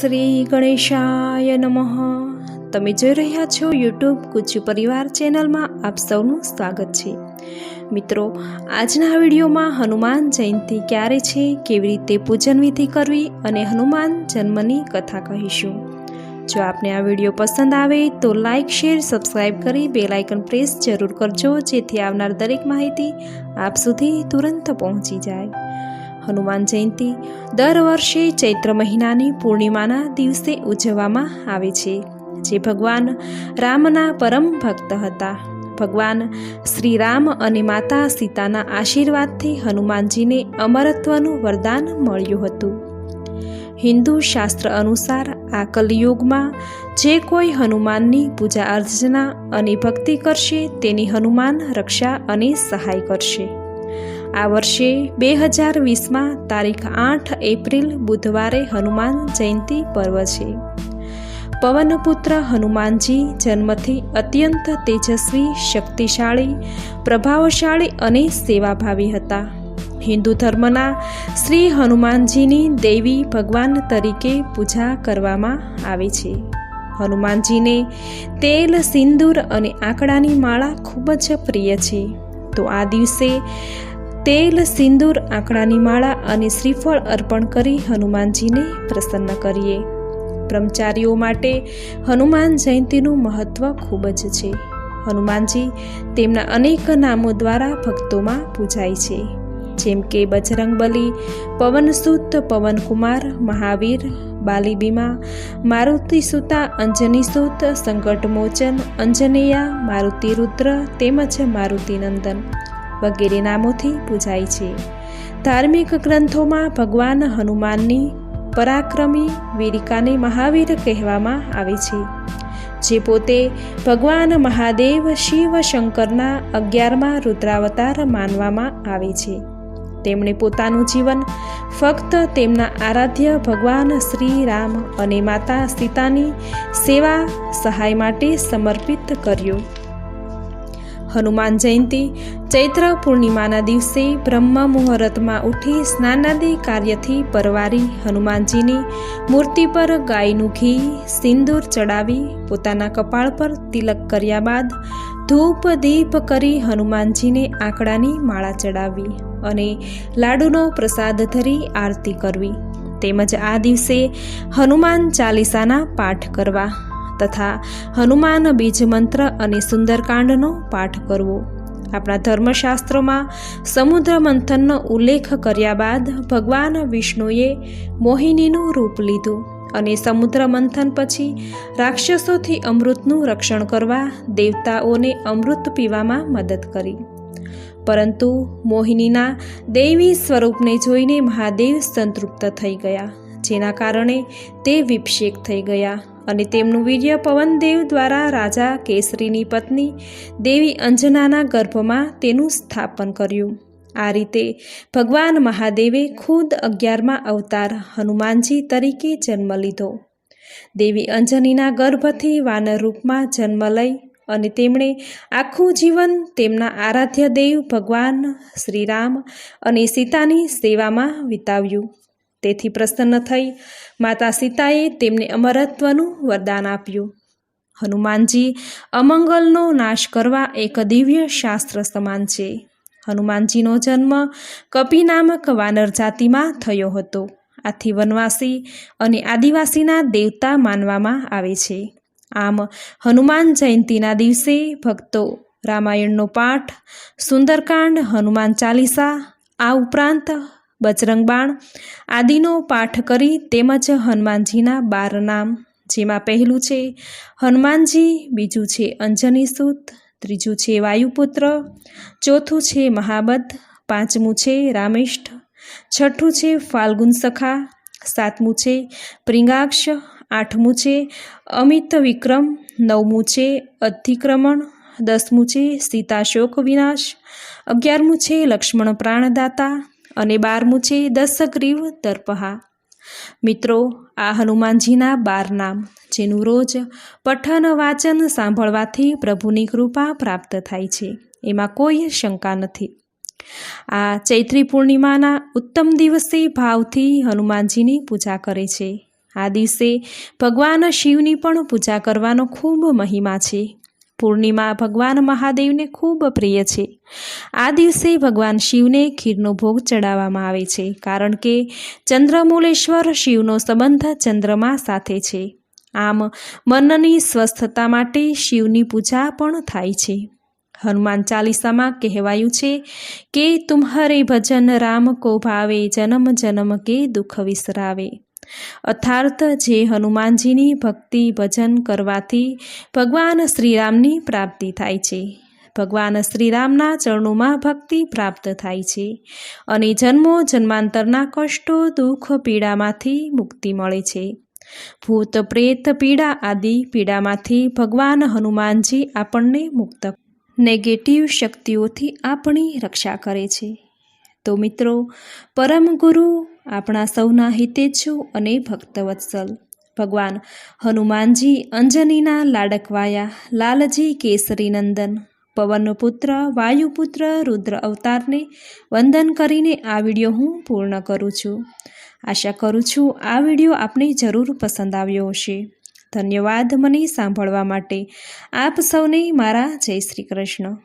શ્રી ગણેશાય નમઃ. તમે જોઈ રહ્યા છો યુટ્યુબ ગુજ્જુ પરિવાર ચેનલમાં આપ સૌનું સ્વાગત છે. મિત્રો, આજના વિડીયોમાં હનુમાન જયંતિ ક્યારે છે, કેવી રીતે પૂજન વિધિ કરવી અને હનુમાન જન્મની કથા કહીશું. જો આપને આ વીડિયો પસંદ આવે તો લાઇક શેર સબસ્ક્રાઈબ કરી બે લાઇકન પ્રેસ જરૂર કરજો, જેથી આવનાર દરેક માહિતી આપ સુધી તુરંત પહોંચી જાય. હનુમાન જયંતિ દર વર્ષે ચૈત્ર મહિનાની પૂર્ણિમાના દિવસે ઉજવવામાં આવે છે, જે ભગવાન રામના પરમ ભક્ત હતા. ભગવાન શ્રી રામ અને માતા સીતાના આશીર્વાદથી હનુમાનજીને અમરત્વનું વરદાન મળ્યું હતું. હિન્દુ શાસ્ત્ર અનુસાર આ કલયુગમાં જે કોઈ હનુમાનની પૂજા અર્ચના અને ભક્તિ કરશે તેની હનુમાન રક્ષા અને સહાય કરશે. આ વર્ષે બે હજાર વીસમાં તારીખ આઠ એપ્રિલ બુધવારે હનુમાન જયંતિ પર્વ છે. પવનપુત્ર હનુમાનજી જન્મથી અત્યંત તેજસ્વી, શક્તિશાળી, પ્રભાવશાળી અને સેવાભાવી હતા. હિન્દુ ધર્મના શ્રી હનુમાનજીની દેવી ભગવાન તરીકે પૂજા કરવામાં આવે છે. હનુમાનજીને તેલ, સિંદૂર અને આંકડાની માળા ખૂબ જ પ્રિય છે. તો આ દિવસે તેલ, સિંદૂર, આંકડાની માળા અને શ્રીફળ અર્પણ કરી હનુમાનજીને પ્રસન્ન કરીએ. બ્રહ્મચારીઓ માટે હનુમાન જયંતિનું મહત્ત્વ ખૂબ જ છે. હનુમાનજી તેમના અનેક નામો દ્વારા ભક્તોમાં પૂજાય છે. જેમ કે બજરંગબલી પવનસુત પવનકુમાર મહાવીર, બાલીબીમા, મારુતિ સુતા, અંજની સુત સંકટમોચન અંજનેયા, મારુતિ રુદ્ર તેમજ મારુતિનંદન વગેરે નામોથી પૂજાય છે. ધાર્મિક ગ્રંથોમાં ભગવાન હનુમાનની પરાક્રમી વીરિકાને મહાવીર કહેવામાં આવે છે. જે પોતે ભગવાન મહાદેવ શિવ શંકરના અગિયારમાં રુદ્રાવતાર માનવામાં આવે છે. તેમણે પોતાનું જીવન ફક્ત તેમના આરાધ્ય ભગવાન શ્રી રામ અને માતા સીતાની સેવા સહાય માટે સમર્પિત કર્યું. હનુમાન જયંતિ, ચૈત્ર પૂર્ણિમાના દિવસે બ્રહ્મ મુહૂર્તમાં ઉઠી સ્નાનાદિ કાર્યથી પરવારી હનુમાનજીની મૂર્તિ પર ગાયનું ઘી, સિંદૂર ચડાવી પોતાના કપાળ પર તિલક કર્યા બાદ ધૂપ, દીપ કરી હનુમાનજીને આંકડાની માળા ચડાવી અને લાડુનો પ્રસાદ ધરી આરતી કરવી. તેમજ આ દિવસે હનુમાન ચાલીસાના પાઠ કરવા તથા હનુમાન બીજ મંત્ર અને સુંદરકાંડનો પાઠ કરવો. આપણા ધર્મશાસ્ત્રોમાં સમુદ્ર મંથનનો ઉલ્લેખ કર્યા બાદ ભગવાન વિષ્ણુએ મોહિનીનું રૂપ લીધું અને સમુદ્ર મંથન પછી રાક્ષસોથી અમૃતનું રક્ષણ કરવા દેવતાઓને અમૃત પીવામાં મદદ કરી. પરંતુ મોહિનીના દૈવી સ્વરૂપને જોઈને મહાદેવ સંતૃપ્ત થઈ ગયા. જેના કારણે તે વિભિષેક થઈ ગયા અને તેમનું વીર્ય પવનદેવ દ્વારા રાજા કેસરીની પત્ની દેવી અંજનાના ગર્ભમાં તેનું સ્થાપન કર્યું. આ રીતે ભગવાન મહાદેવે ખુદ અગિયારમાં અવતાર હનુમાનજી તરીકે જન્મ લીધો. દેવી અંજનીના ગર્ભથી વાનર રૂપમાં જન્મ લઈ અને તેમણે આખું જીવન તેમના આરાધ્ય દેવ ભગવાન શ્રીરામ અને સીતાની સેવામાં વિતાવ્યું. તેથી પ્રસન્ન થઈ માતા સીતાએ તેમને અમરત્વનું વરદાન આપ્યું. હનુમાનજી, અમંગલનો નાશ કરવા એક દિવ્ય શાસ્ત્ર સમાન છે. હનુમાનજીનો જન્મ કપિ નામક વાનર જાતિમાં થયો હતો. આથી વનવાસી અને આદિવાસીના દેવતા માનવામાં આવે છે. આમ, હનુમાન જયંતિના દિવસે ભક્તો રામાયણનો પાઠ, સુંદરકાંડ, હનુમાન ચાલીસા આ ઉપરાંત બજરંગ બાણ, આદિનો પાઠ કરી તેમજ હનુમાનજીના બાર નામ, જેમાં પહેલું છે, હનુમાનજી, બીજું છે, અંજની સૂત, ત્રીજું છે, વાયુપુત્ર, ચોથું છે મહાબદ પાંચમું છે, રામેષ્ઠ, છઠ્ઠું છે, ફાલ્ગુન સખા, સાતમું છે, પ્રિંગાક્ષ, આઠમું છે, અમિત વિક્રમ, નવમું છે, અધિક્રમણ, દસમું છે, સીતાશોક વિનાશ, અગિયારમું છે, લક્ષ્મણ પ્રાણદાતા અને બારમું છે દસગ્રીવ દર્પહા. મિત્રો, આ હનુમાનજીના બાર નામ, જેનું રોજ પઠન વાચન સાંભળવાથી પ્રભુની કૃપા પ્રાપ્ત થાય છે, એમાં કોઈ શંકા નથી. આ ચૈત્રી પૂર્ણિમાના ઉત્તમ દિવસે ભાવથી હનુમાનજીની પૂજા કરે છે. આ દિવસે ભગવાન શિવની પણ પૂજા કરવાનો ખૂબ મહિમા છે. પૂર્ણિમા ભગવાન મહાદેવને ખૂબ પ્રિય છે. આ દિવસે ભગવાન શિવને ખીરનો ભોગ ચડાવવામાં આવે છે, કારણ કે ચંદ્રમૂલેશ્વર શિવનો સંબંધ ચંદ્રમા સાથે છે. આમ, મનની સ્વસ્થતા માટે શિવની પૂજા પણ થાય છે. હનુમાન ચાલીસામાં કહેવાયું છે કે, તુમ્હારે ભજન રામ કો ભાવે, જન્મ જન્મ કે દુઃખ વિસરાવે. અર્થાર્થ જે હનુમાનજીની ભક્તિ ભજન કરવાથી ભગવાન શ્રીરામની પ્રાપ્તિ થાય છે. ભગવાન શ્રીરામના ચરણોમાં ભક્તિ પ્રાપ્ત થાય છે અને જન્મો જન્માંતરના કષ્ટો, દુઃખ, પીડામાંથી મુક્તિ મળે છે. ભૂત, પ્રેત, પીડા આદિ પીડામાંથી ભગવાન હનુમાનજી આપણને મુક્ત નેગેટિવ શક્તિઓથી આપણી રક્ષા કરે છે. તો મિત્રો, પરમ ગુરુ આપણા સૌના હિતેચ્છુ અને ભક્તવત્સલ ભગવાન હનુમાનજી અંજનીના લાડકવાયા, લાલજી કેસરી નંદન પવનપુત્ર, વાયુપુત્ર, રુદ્ર અવતારને વંદન કરીને આ વીડિયો હું પૂર્ણ કરું છું. આશા કરું છું આ વીડિયો આપને જરૂર પસંદ આવ્યો હશે. ધન્યવાદ મને સાંભળવા માટે. આપ સૌને મારા જય શ્રી કૃષ્ણ.